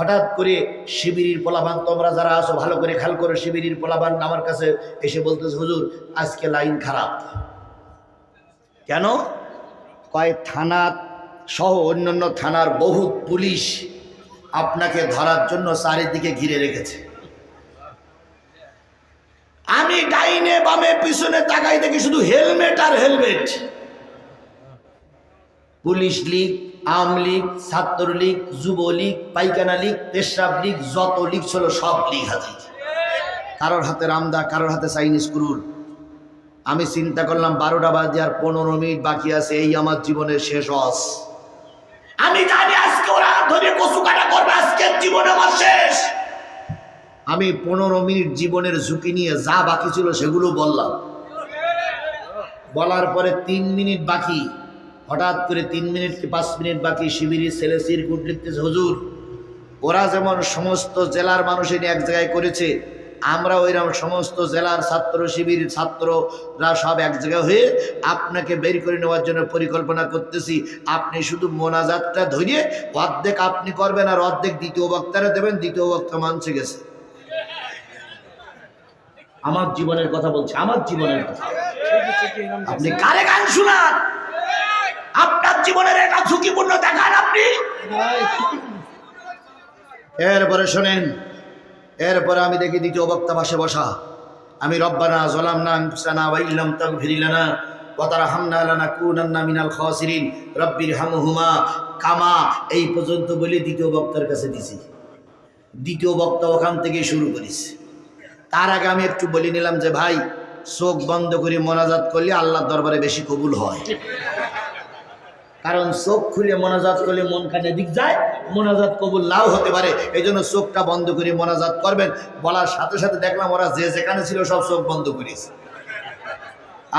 হঠাৎ করে শিবিরির পোলাবান তোমরা যারা আছো, ভালো করে খেয়াল করো, শিবিরির পোলাবান আমার কাছে এসে বলতেছে, হুজুর, আজকে লাইন খারাপ। কেন? কয় থানা সহ অন্যান্য থানার বহু পুলিশ আপনাকে ধরার জন্য চারিদিকে ঘিরে রেখেছে। আমি ডাইনে বামে পিছনে তাকাই দেখি শুধু হেলমেট আর helmet. Police league Awami league, Chhatra League, Jubo League পাইকানা league পেশাব লীগ, যত লীগ ছিল সব লীগ হাজির। কারোর হাতে রামদা, কারোর হাতে চাইনিজ কুরুল আমি চিন্তা করলাম, বারোটা বাজে আর পনেরো মিনিট বাকি আছে, এই আমার জীবনের শেষ অস আমি জানি আজকে ওরা ধরে কচু কাটা করবে, আজকের জীবন আমার শেষ। আমি পনেরো মিনিট জীবনের ঝুঁকি নিয়ে যা বাকি ছিল সেগুলো বললাম। বলার পরে তিন মিনিট বাকি। হঠাৎ করে তিন মিনিট কি পাঁচ মিনিট বাকি শিবিরি ছেলে সিরকুট লিখতেছে হুজুর, ওরা যেমন সমস্ত জেলার মানুষ এনে এক জায়গায় করেছে আমরা ওইরকম সমস্ত জেলার ছাত্র শিবির ছাত্ররা সব এক জায়গায় হয়ে আপনাকে বের করে নেওয়ার জন্য পরিকল্পনা করতেছি। আপনি শুধু মোনাজাতটা ধরিয়ে অর্ধেক আপনি করবেন আর অর্ধেক দ্বিতীয় বক্তারা দেবেন, দ্বিতীয় বক্তা মানছে গেছে। আমার জীবনের কথা বলছে, আমার জীবনের কথা। আপনি কারে গান শুনান? আপনার জীবনের এটা ঝুঁকিপূর্ণ দেখান আপনি। এরপরে শোনেন, এরপরে আমি দেখি দ্বিতীয় বক্তা পাশে বসা। আমি রব্বানা জলাম না সানা ওয়াইল্লাম তাক ভিরিলানা ওয়াতারা কামা, এই পর্যন্ত বলে দ্বিতীয় বক্তার কাছে দিছি। দ্বিতীয় ওখান শুরু তার আগে আমি একটু বলে নিলাম যে, ভাই, চোখ বন্ধ করে মোনাজাত করলে আল্লাহর দরবারে বেশি কবুল হয়। কারণ চোখ খুলে মোনাজাত করলে মন কাজে দিক যায়, মোনাজাত কবুল নাও হতে পারে। এই জন্য চোখটা বন্ধ করে মোনাজাত করবেন। বলার সাথে সাথে দেখলাম ওরা যে যেখানে ছিল সব চোখ বন্ধ করিস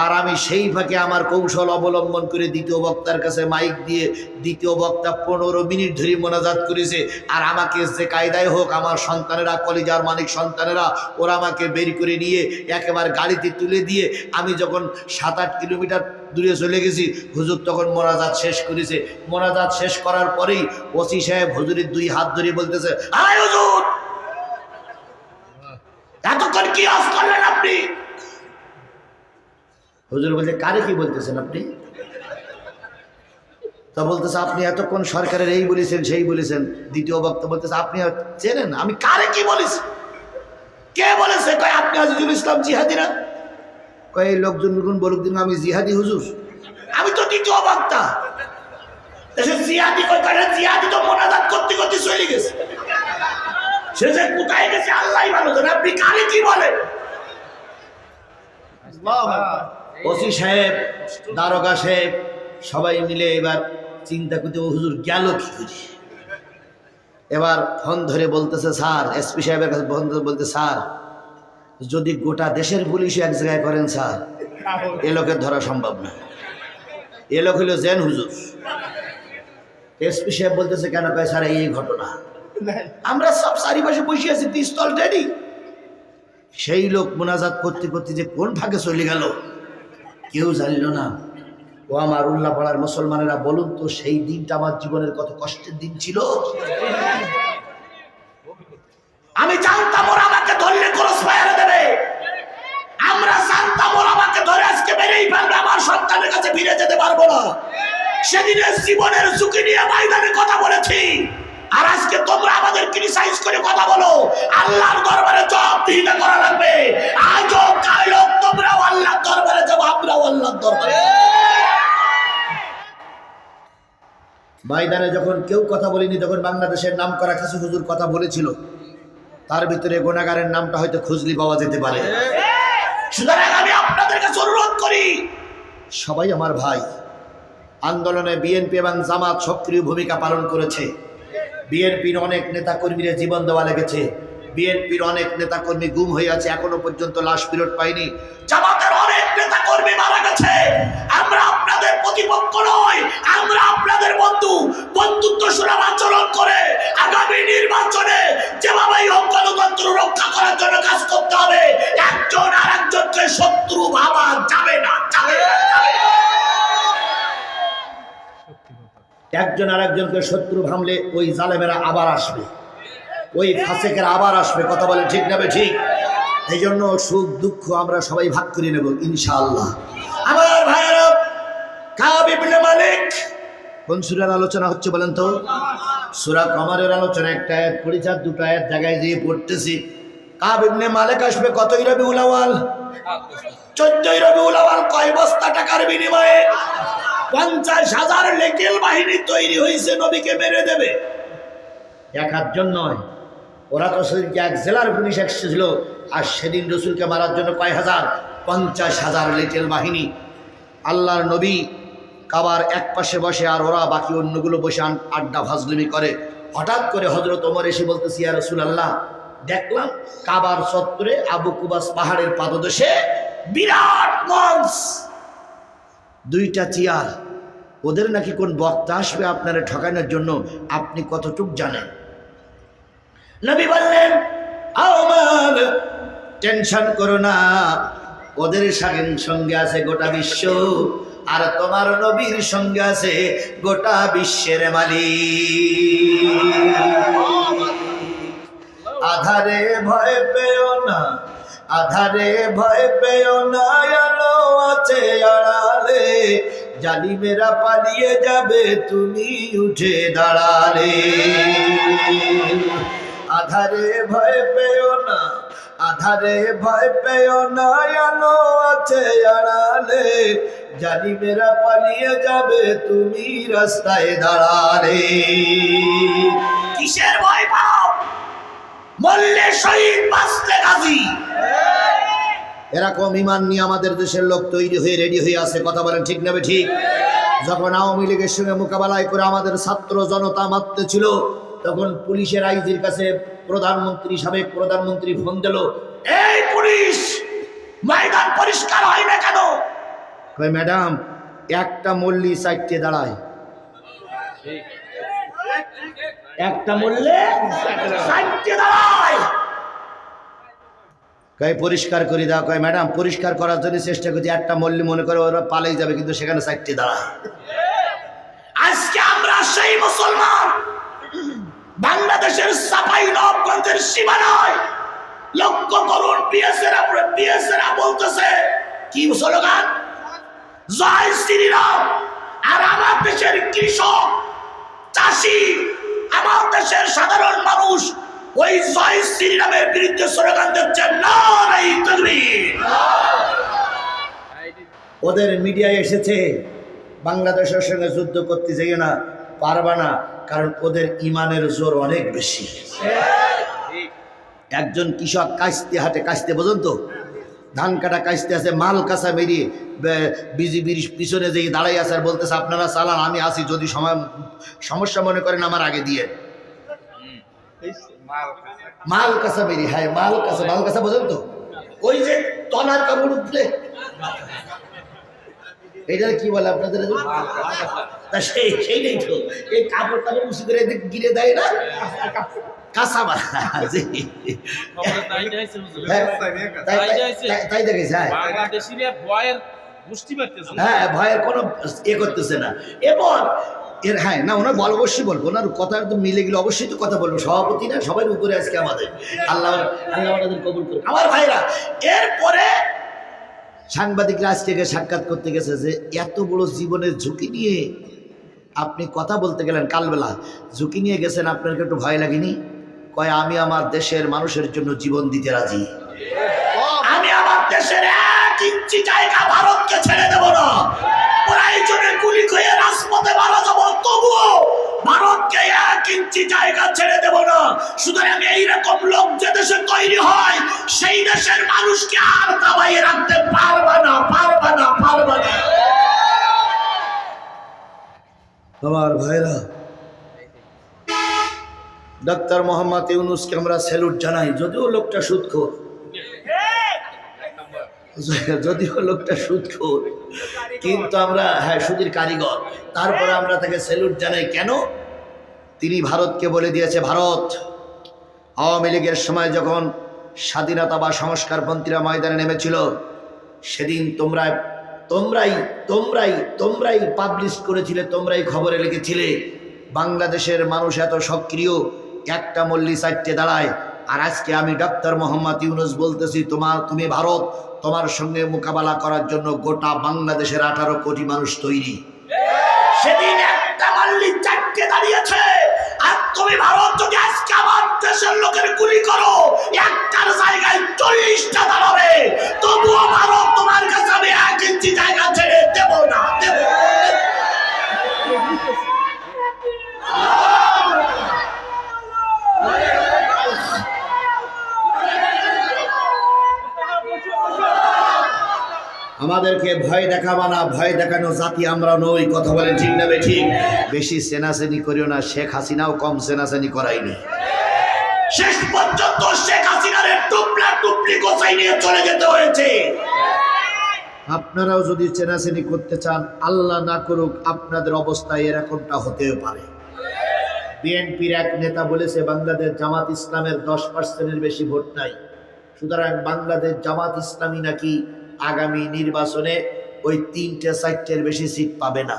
আর আমি সেই ফাঁকে আমার কৌশল অবলম্বন করে দ্বিতীয় বক্তার কাছে মাইক দিয়ে দ্বিতীয় বক্তা পনেরো মিনিট ধরে মোনাজাত করেছে। আর আমাকে যে কায়দায় হোক, আমার সন্তানেরা, কলিজার মানিক সন্তানেরা, ওরা আমাকে বের করে নিয়ে একেবারে গাড়িতে তুলে দিয়ে আমি যখন সাত আট কিলোমিটার দূরে চলে গেছি, হুজুর তখন মোনাজাত শেষ করেছে। মোনাজাত শেষ করার পরেই ওসি সাহেব হুজুরের দুই হাত ধরে বলতেছে এতক্ষণ কি অফ করলেন আপনি? হুজুর বলছে, কারে কি বলতেছেন আপনি? তা বলতেছে, আপনি এতক্ষণ সরকারের এই বলেছেন, সেই বলেছেন। দ্বিতীয় বক্তা বলতেছে, আপনি চেনেন? আমি কারে কি বলেছি? কে বলেছে? কয়, আপনি আজিজুল ইসলাম জিহাদি না কয়, এই লোকজন বলুক দিন আমি জিহাদি হুজুর। আমি তো দ্বিতীয় বক্তা। জিহাদি কয় জিহাদি তো করতে করতে চলে গেছে। সে কোথায় গেছে আল্লাহ আপনি কারে কি বলেন? ওসি সাহেব, দারোগা সাহেব, সবাই মিলে এবার চিন্তা করতে, ও হুজুর গেল কি করি? এবার ফোন ধরে বলতেছে, স্যার এসপি সাহেবের কাছে ফোন ধরে বলতে, স্যার, যদি গোটা দেশের পুলিশ এক জায়গায় করেন, স্যার, এ লোকের ধরা সম্ভব না। এ লোক হলো জেন হুজুর। এসপি সাহেব বলতেছে, কেন কয়, স্যার, এই ঘটনা? আমরা সব চারিপাশে বসে আছি পিস্তল রেডি সেই লোক মোনাজাত করতে করতে যে কোন ভাগে চলে গেল? কেউ জানিল না। ও আমার উল্লাহ পাড়ার মুসলমানেরা, বলুন তো, সেই দিনটা আমার জীবনের কত কষ্টের দিন ছিল? আমি জানতাম ওরা আমাকে ধরলে ক্রস ফায়ারে দেবে। আমরা জানতাম ওরা আমাকে ধরে আজকে মেরেই ফেলবে, আমার সন্তানের কাছে ফিরে যেতে পারব না। সেদিনের জীবনের ঝুঁকি নিয়ে ময়দানে কথা বলেছি। আর আজকে তোমরা আমাদের ক্রিটিসাইজ করে কথা বলো। আল্লাহর দরবারে জবাবদিহিতা করা লাগবে। আজও কালো তোমরাও আল্লাহর দরবারে আমরাও আল্লাহর দরবারে। যখন কেউ কথা বলিনি, তখন বাংলাদেশের নাম করা কিছু হুজুর কথা বলেছিল। তার ভিতরে গোনাগারের নামটা হয়তো খুঁজলি পাওয়া যেতে পারে। আমি আপনাদের কাছে অনুরোধ করি, সবাই আমার ভাই, আন্দোলনে বিএনপি এবং জামাত সক্রিয় ভূমিকা পালন করেছে। বিএনপির অনেক নেতা কর্মীরা জীবন দেওয়া লেগেছে। বিএনপির অনেক নেতা কর্মী গুম হয়ে আছে, এখনও পর্যন্ত লাশ ফেরত পাইনি জামাতের অনেক নেতা কর্মী মারা গেছে। আমরা আপনাদের প্রতিপক্ষ নয় আমরা আপনাদের বন্ধু। বন্ধুত্ব সুরাম আচরণ করে আগামী নির্বাচনে যেভাবেই হোক গণতন্ত্র রক্ষা করার জন্য কাজ করতে হবে, একজন আর একজনকে শত্রু ভাবা যাবে না, যাবে। একজন আর একজনকে শত্রু ভাবলে ওই জালেমেরা আবার আসবে। ওই ফাঁসেকের আবার আসবে, কথা বলে ঠিক নেবে ঠিক? এই জন্য সুখ, দুঃখ আমরা সবাই ভাগ করে নেব, ইনশাআল্লাহ। আমার ভাইয়েরা, কাব ইবনে মালিক, কোন সুরার আলোচনা হচ্ছে বলেন তো? সুরা কমারের আলোচনা, একটা আয়াত পড়েছি আর দুটো আয়াত জায়গায় দিয়ে পড়তেছি। কাব ইবনে মালিক আসবে কতই রবি উলাওয়াল চোদ্দই রবি উলাওয়াল কয় বস্তা টাকার বিনিময়ে? পঞ্চাশ হাজার লেকেল বাহিনী তৈরি হয়েছে নবীকে মেরে দেবে। এক আটজন নয় ওরা তো সেদিনকে এক জেলার পুলিশ এসেছিল, আর সেদিন রসুলকে মারার জন্য কয় হাজার? পঞ্চাশ হাজার লিটেল বাহিনী। আল্লাহর নবী কাবার এক পাশে বসে, আর ওরা বাকি অন্যগুলো বসে আন- আড্ডা ফাজলিমি করে। হঠাৎ করে হজরত ওমর এসে বলতেছি, ইয়া রসুল আল্লাহ দেখলাম কাবার চত্বরে আবু কুবাস পাহাড়ের পাদদেশে বিরাট মঞ্চ দুইটা চেয়ার। ওদের নাকি কোন বক্তা আসবে আপনারা ঠকানোর জন্য, আপনি কতটুক জানেন? নবী বললেন আমার টেনশন করো না। ওদের সঙ্গে আছে গোটা বিশ্ব, আর তোমার নবীর সঙ্গে আছে গোটা বিশ্বের মালিক। আধারে ভয় পেও না, আধারে ভয় পেও না, আলো আছে আড়ালে। জালিমেরা পালিয়ে যাবে, তুমি উঠে দাঁড়ালে। আধারে ভয় পেও না আধারে ভয় পেও না আলো আছে আড়ালে। জালিমেরা পালিয়ে যাবে তুমি রাস্তায় দাঁড়ালে। কিসের ভয় পাও? মল্লে শহীদ বাঁচতে গাজী এরকম ইমান নিয়ে আমাদের দেশের লোক তৈরি হয়ে রেডি হয়ে আছে কথা বলেন ঠিক নেবে ঠিক? যখন আওয়ামী লীগের সঙ্গে মোকাবেলায় করে আমাদের ছাত্র জনতা মারতে ছিল তখন পুলিশের আইজির কাছে প্রধানমন্ত্রী, সাবেক প্রধানমন্ত্রী ফোন দিল, এই পুলিশ! ময়দান পরিষ্কার হয় না কেন? ম্যাডাম, একটা মল্লি চারটে দাঁড়ায়। একটা মূল্যে দাঁড়ায়। কয়, পরিষ্কার করে দাও। কয়, ম্যাডাম, পরিষ্কার করার জন্য চেষ্টা করছি। একটা মল্লি মনে করে ওরা পালাই যাবে, কিন্তু সেখানে চারটে দাঁড়ায়। আজকে আমরা সেই মুসলমান বাংলাদেশের সাফাই নবগঞ্জের সীমানায় লক্ষ্য করুন বলতেছে, কি স্লোগান? জয় শ্রীরাম। আর আমার দেশের কৃষক, চাষি, আমার দেশের সাধারণ মানুষ, ওই জয় শ্রীরামের বিরুদ্ধে স্লোগান দিচ্ছে তাকবীর। ওদের মিডিয়ায় এসেছে, বাংলাদেশের সঙ্গে যুদ্ধ করতে যাই না, পারবা না। কারণ ওদের ইমানের জোর অনেক বেশি। একজন কৃষক কাস্তে হাটে কাস্তে বোঝেন তো? ধান কাটা কাস্তে আছে, মাল কাঁচা বেরিয়ে বিজিবির পিছনে যেই দাঁড়াই আছে আর বলতেছে, আপনারা চালান, আমি আসি যদি সময়, সমস্যা মনে করেন আমার আগে দিয়ে। মাল কাঁচা বেরিয়ে হ্যাঁ মাল কাঁচা মাল কাঁচা, বোঝেন তো? ওই যে তনার কাপড় উঠলে এটা কি বলে আপনাদের? এদিকে? তা সেই সেইটাই তো। এই কাপড় টাপড় উঁচু করে গিরে দেয় না? কাঁচা তাই। হ্যাঁ, তাই তাই তাই- যাইছে। তাই- তাই দেখেছে হ্যাঁ। ভয়ের। হ্যাঁ কোনো এ করতেছে না। এরপর এর হ্যাঁ না ওনার বল অবশ্যই বলব। ওনার কথা একদম মিলে গেলে অবশ্যই তো কথা বলব। সভাপতি না সবাই উপরে আজকে আমাদের। আল্লাহ আল্লাহ কবুল করুন আমার ভাইরা এরপরে সাংবাদিকরা আজকে গিয়ে সাক্ষাৎ করতে গেছে যে এত বড় জীবনের ঝুঁকি নিয়ে আপনি কথা বলতে গেলেন কালবেলা। ঝুঁকি নিয়ে গেছেন আপনার কি একটু ভয় লাগেনি? কয়, আমি আমার দেশের মানুষের জন্য জীবন দিতে রাজি। আমি আমার দেশের এক ইঞ্চি জায়গা ভারতকে ছেড়ে দেব না। প্রয়োজনে গুলি খেয়ে রাজপথে মারা যাব, তবুও ভারতকে এক ইঞ্চি জায়গা ছেড়ে দেব না। সুতরাং এইরকম লোক যে দেশে তৈরি হয় সেই দেশের মানুষকে আর দাবাইয়ে রাখতে পারবে না পারবে না পারবে না। আমার ভাইরা ডাক্তার মোহাম্মদ ইউনুসকে আমরা স্যালুট জানাই। যদিও লোকটা সুদখোর যদিও লোকটা সুদখোর কিন্তু আমরা হ্যাঁ সুদের কারিগর। তারপরে আমরা তাকে স্যালুট জানাই, কেন? তিনি ভারতকে বলে দিয়েছে, ভারত! আওয়ামী লীগের সময় যখন স্বাধীনতা বা সংস্কারপন্থীরা ময়দানে নেমেছিল, সেদিন তোমরা তোমরাই তোমরাই তোমরাই পাবলিশ করেছিলে, তোমরাই খবরে লিখেছিলে, বাংলাদেশের মানুষ এত সক্রিয়, একটা মল্লি চারটে দাঁড়ায় আর আজকে আমি ডাক্তার মোহাম্মদ ইউনুস বলতেছি, তোমার, তুমি ভারত, তোমার সঙ্গে মোকাবেলা করার জন্য গোটা বাংলাদেশের আঠারো কোটি মানুষ তৈরি। সেদিন একটা মাল্লি চারটে দাঁড়িয়েছে। আর তুমি ভারত যদি আজকে আমার দেশের লোকের গুলি করো, একটার জায়গায় চল্লিশটা দাঁড়াবে। তবুও ভারত তোমার কাছে আমি এক ইঞ্চি জায়গা ছেড়ে দেবো না, দেবো। আমাদেরকে ভয় দেখাবা না, ভয় দেখানো জাতি আমরা নই, কথা বলেন ঠিক না ঠিক। বেশি সেনাসেনি করিও না, শেখ হাসিনাও কম সেনাসেনি করাইনি শেষ পর্যন্ত শেখ হাসিনার টুপলা টুপলি গোসাই নিয়ে চলে যেতে হয়েছে। আপনারাও যদি চেনাচেনি করতে চান, আল্লাহ না করুক, আপনাদের অবস্থায় এরকমটা হতেও পারে। বিএনপির এক নেতা বলেছে, বাংলাদেশ জামাত ইসলামের দশ পার্সেন্টের বেশি ভোট নাই। সুতরাং বাংলাদেশ জামাত ইসলামী নাকি আগামী নির্বাচনে ওই তিনটে চারটের বেশি সিট পাবে না।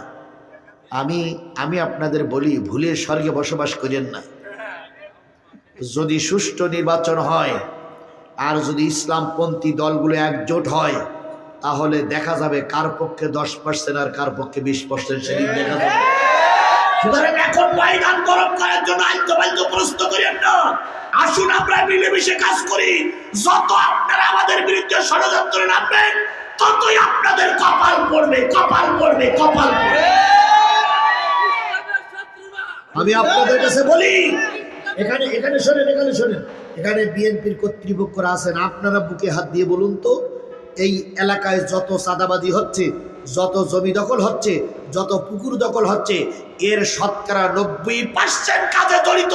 আমি আমি আপনাদের বলি ভুলে স্বর্গে বসবাস করেন না। যদি সুষ্ঠু নির্বাচন হয়, আর যদি ইসলামপন্থী দলগুলো একজোট হয়, তাহলে দেখা যাবে কার পক্ষে দশ পার্সেন্ট আর কার পক্ষে বিশ পার্সেন্ট সেদিন দেখা যাবে। এখন কাজ করি। যত আপনারা আমাদের বিরুদ্ধে ততই আপনাদের কপাল কপাল কপাল আমি আপনাদের কাছে বলি, এখানে এখানে শোনেন এখানে শোনেন। এখানে বিএনপির কর্তৃপক্ষরা আছেন আপনারা বুকে হাত দিয়ে বলুন তো। এই এলাকায় যত চাঁদাবাজি হচ্ছে, যত জমি দখল হচ্ছে, যত পুকুর দখল হচ্ছে, এর শতকরা নব্বই পার্সেন্ট কাজে জড়িত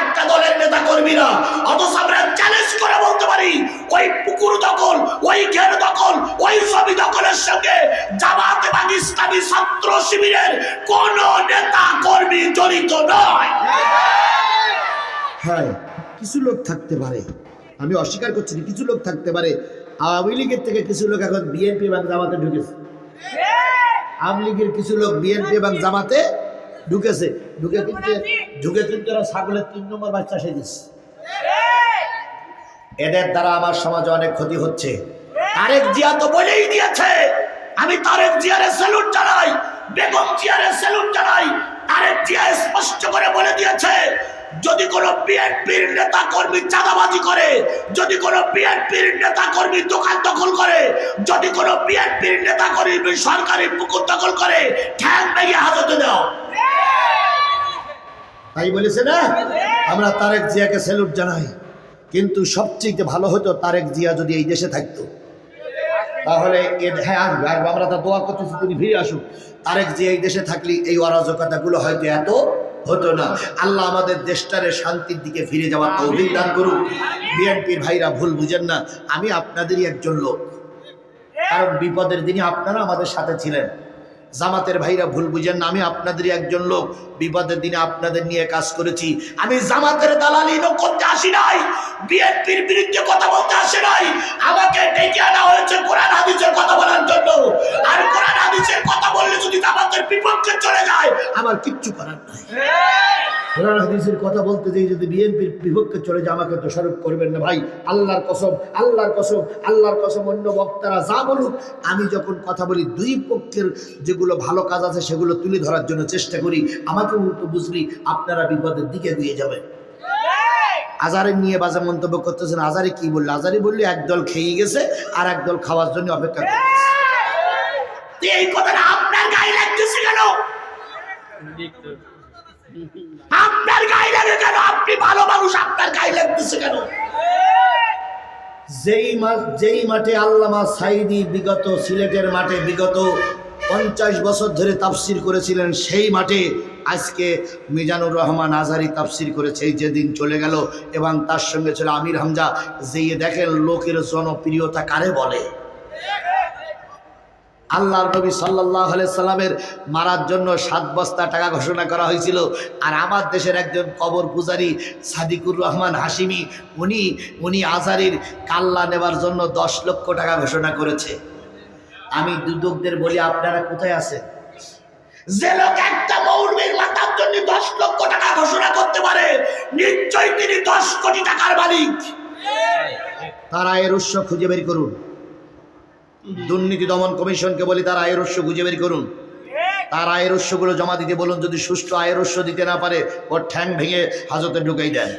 একটা দলের নেতা কর্মীরা অথচ আমরা চ্যালেঞ্জ করে বলতে পারি, ওই পুকুর দখল, ওই ঘের দখল, ওই জমি দখলের সঙ্গে জামাত এবং ইসলামী ছাত্র শিবিরের কোন নেতা কর্মী জড়িত নয়। হ্যাঁ কিছু লোক থাকতে পারে। আমি অস্বীকার করছি কিছু লোক থাকতে পারে। আওয়ামী লীগের থেকে কিছু লোক এখন বিএনপি এবং জামাতে ঢুকেছে। আওয়ামী লীগের কিছু লোক বিএনপি এবং জামাতে ঢুকেছে। ঢুকে কিন্তু ঢুকে কিন্তু এরা ছাগলের তিন নম্বর বাচ্চা সেজেছে এদের দ্বারা আমার সমাজে অনেক ক্ষতি হচ্ছে। তারেক জিয়া তো বলেই দিয়েছে আমি তারেক জিয়ারে স্যালুট জানাই বেগম জিয়ারে স্যালুট জানাই তারেক জিয়া স্পষ্ট করে বলে দিয়েছে যদি কোনো বিএনপির নেতা কর্মী চাঁদাবাজি করে, যদি কোনো বিএনপির নেতা কর্মী দোকান দখল করে, যদি কোনো বিএনপির নেতা কর্মী সরকারি পুকুর দখল করে, ঠ্যাং ভেঙে হাজতে দাও। তাই বলেছে না? আমরা তারেক জিয়াকে স্যালুট জানাই। কিন্তু সবচেয়ে ভালো হতো তারেক জিয়া যদি এই দেশে থাকতো। তাহলে হ্যাঁ আমরা তো দোয়া করতেছি তিনি ফিরে আসুক। তারেক জিয়া এই দেশে থাকলে এই অরাজকতাগুলো হয়তো এত হতো না। আল্লাহ আমাদের দেশটারে শান্তির দিকে ফিরে যাওয়ার তৌফিক দান করুক। বিএনপির ভাইরা ভুল বুঝেন না। আমি আপনাদেরই একজন লোক। কারণ বিপদের দিনে আপনারা আমাদের সাথে ছিলেন। জামাতের ভাইরা ভুল বুঝেন না, আমি আপনাদেরই একজন লোক বিপদের দিনে আপনাদের নিয়ে কাজ করেছি। আমি জামাতের দালালি লোক করতে আসি নাই, বিএনপির বিরুদ্ধে কথা বলতে আসি নাই, আমাকে ডেকে আনা হয়েছে কোরআন হাদিসের কথা বলার জন্য। আর কোরআন হাদিসের কথা বললে যদি জামাতের বিপক্ষে চলে যায়, আমার কিচ্ছু করার নাই। কোরআন কথা বলতে যেই যদি বিএনপির বিপক্ষে চলে যায়, আমাকে দোষারোপ করবেন না ভাই। আল্লাহর কসম আল্লাহর কসম আল্লাহর কসম, অন্য বক্তারা যা বলুক, আমি যখন কথা বলি, দুই পক্ষের যেগুলো ভালো কাজ আছে, সেগুলো তুলে ধরার জন্য চেষ্টা করি। আমাকেও তো বুঝলি, আপনারা বিপদের দিকে দিয়ে যাবেন। আজারে নিয়ে বাজে মন্তব্য করতেছেন। আজারে কি বলল? আজারি বললে, একদল খেয়ে গেছে আর একদল খাওয়ার জন্য অপেক্ষা করতেছে। এই কথাটা আপনার গায়ে লাগতেছে কেন? আপনার গায়ে লাগে কেন? আপনি ভালো মানুষ, আপনার গায়ে লাগতেছে কেন? যেই মাঠ যেই মাঠে আল্লামা সাইদি বিগত সিলেটের মাঠে বিগত পঞ্চাশ বছর ধরে তাফসির করেছিলেন, সেই মাঠে আজকে মিজানুর রহমান আজারি তাফসির করেছে যেদিন চলে গেল এবং তার সঙ্গে ছিল আমির হামজা। যেয়ে দেখেন লোকের জনপ্রিয়তা কারে বলে? আল্লাহর নবী সাল্লাহ সাল্লামের মারার জন্য সাত বস্তা টাকা ঘোষণা করা হয়েছিল। আর আমার দেশের একজন কবর পূজারী সাদিকুর রহমান হাসিমি উনি উনি আজারির কাল্লা নেবার জন্য দশ লক্ষ টাকা ঘোষণা করেছে। আমি দুদকদের বলি, আপনারা কোথায় মাতার জন্য দশ লক্ষ টাকা ঘোষণা করতে নিশ্চয়ই তিনি দশ কোটি টাকার তারা এর উৎস খুঁজে বের করুন। দুর্নীতি দমন কমিশনকে বলি, তার আয়ের উৎস খুঁজে বের করুন। তার আয়ের উৎসগুলো জমা দিতে বলুন, যদি সুষ্ঠু আয়ের উৎস দিতে না পারে, ওর ঠ্যাং ভেঙে হাজতে ঢুকাই দেন।